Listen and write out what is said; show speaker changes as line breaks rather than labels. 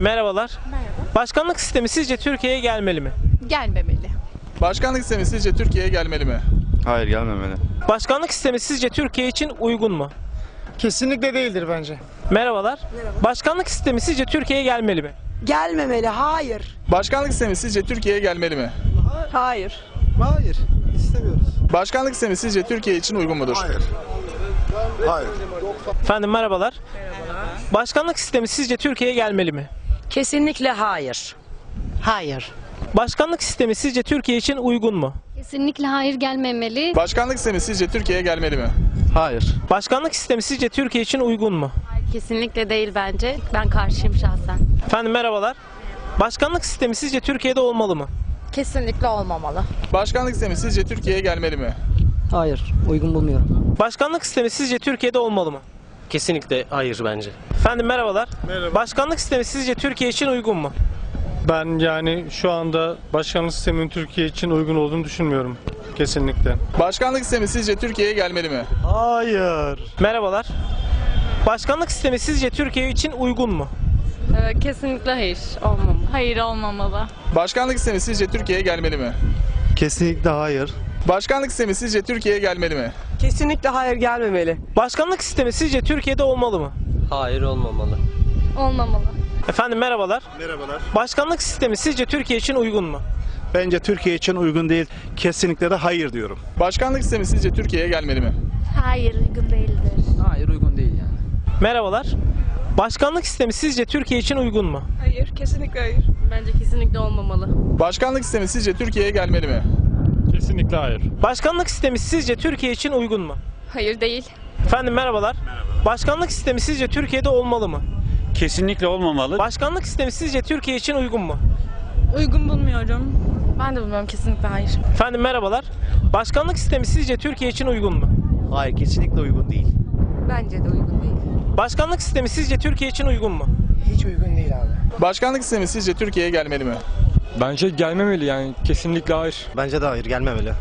Merhabalar. Başkanlık sistemi sizce Türkiye'ye gelmeli mi?
Gelmemeli.
Başkanlık sistemi sizce Türkiye'ye gelmeli mi?
Hayır gelmemeli.
Başkanlık sistemi sizce Türkiye için uygun mu?
Kesinlikle değildir bence.
Merhabalar. Başkanlık sistemi sizce Türkiye'ye gelmeli mi?
Gelmemeli, hayır.
Başkanlık sistemi sizce Türkiye'ye gelmeli mi?
Hayır.
Hayır. istemiyoruz.
Başkanlık sistemi sizce Türkiye için uygun mudur?
Hayır. Hayır.
Efendim merhabalar. Başkanlık sistemi sizce Türkiye'ye gelmeli mi?
Kesinlikle hayır. Hayır.
Başkanlık sistemi sizce Türkiye için uygun mu?
Kesinlikle hayır gelmemeli.
Başkanlık sistemi sizce Türkiye'ye gelmeli mi?
Hayır.
Başkanlık sistemi sizce Türkiye için uygun mu?
Kesinlikle değil bence. Ben karşıyım şahsen.
Efendim merhabalar. Başkanlık sistemi sizce Türkiye'de olmalı mı?
Kesinlikle olmamalı.
Başkanlık sistemi sizce Türkiye'ye gelmeli mi?
Hayır, uygun bulmuyorum.
Başkanlık sistemi sizce Türkiye'de olmalı mı?
Kesinlikle hayır bence.
Efendim merhabalar.
Merhaba.
Başkanlık sistemi sizce Türkiye için uygun mu?
Ben yani şu anda başkanlık sisteminin Türkiye için uygun olduğunu düşünmüyorum. Kesinlikle.
Başkanlık sistemi sizce Türkiye'ye gelmeli mi?
Hayır.
Merhabalar. Başkanlık sistemi sizce Türkiye için uygun mu?
Ee, Kesinlikle hayır. Olmamalı. Hayır olmamalı.
Başkanlık sistemi sizce Türkiye'ye gelmeli mi?
Kesinlikle hayır.
Başkanlık sistemi sizce Türkiye'ye gelmeli mi?
Kesinlikle hayır gelmemeli.
Başkanlık sistemi sizce Türkiye'de olmalı mı?
Hayır olmamalı.
Olmamalı.
Efendim merhabalar.
Merhabalar.
Başkanlık sistemi sizce Türkiye için uygun mu?
Bence Türkiye için uygun değil. Kesinlikle de hayır diyorum.
Başkanlık sistemi sizce Türkiye'ye gelmeli mi?
Hayır uygun değildir.
Hayır uygun değil yani.
Merhabalar. Başkanlık sistemi sizce Türkiye için uygun mu?
Hayır. Kesinlikle hayır. Bence kesinlikle olmamalı.
Başkanlık sistemi sizce Türkiye'ye gelmeli mi?
Kesinlikle hayır.
Başkanlık sistemi sizce Türkiye için uygun mu?
Hayır değil.
Efendim merhabalar. Başkanlık sistemi sizce Türkiye'de olmalı mı?
Kesinlikle olmamalı.
Başkanlık sistemi sizce Türkiye için uygun mu?
Uygun bulmuyorum. Ben de bulmuyorum. Kesinlikle hayır.
Efendim merhabalar. Başkanlık sistemi sizce Türkiye için uygun mu?
Hayır kesinlikle uygun değil.
Bence de uygun değil.
Başkanlık sistemi sizce Türkiye için uygun mu?
Hiç uygun değil abi.
Başkanlık sistemi sizce Türkiye'ye gelmeli mi?
Bence gelmemeli yani. Kesinlikle hayır.
Bence de hayır gelmemeli.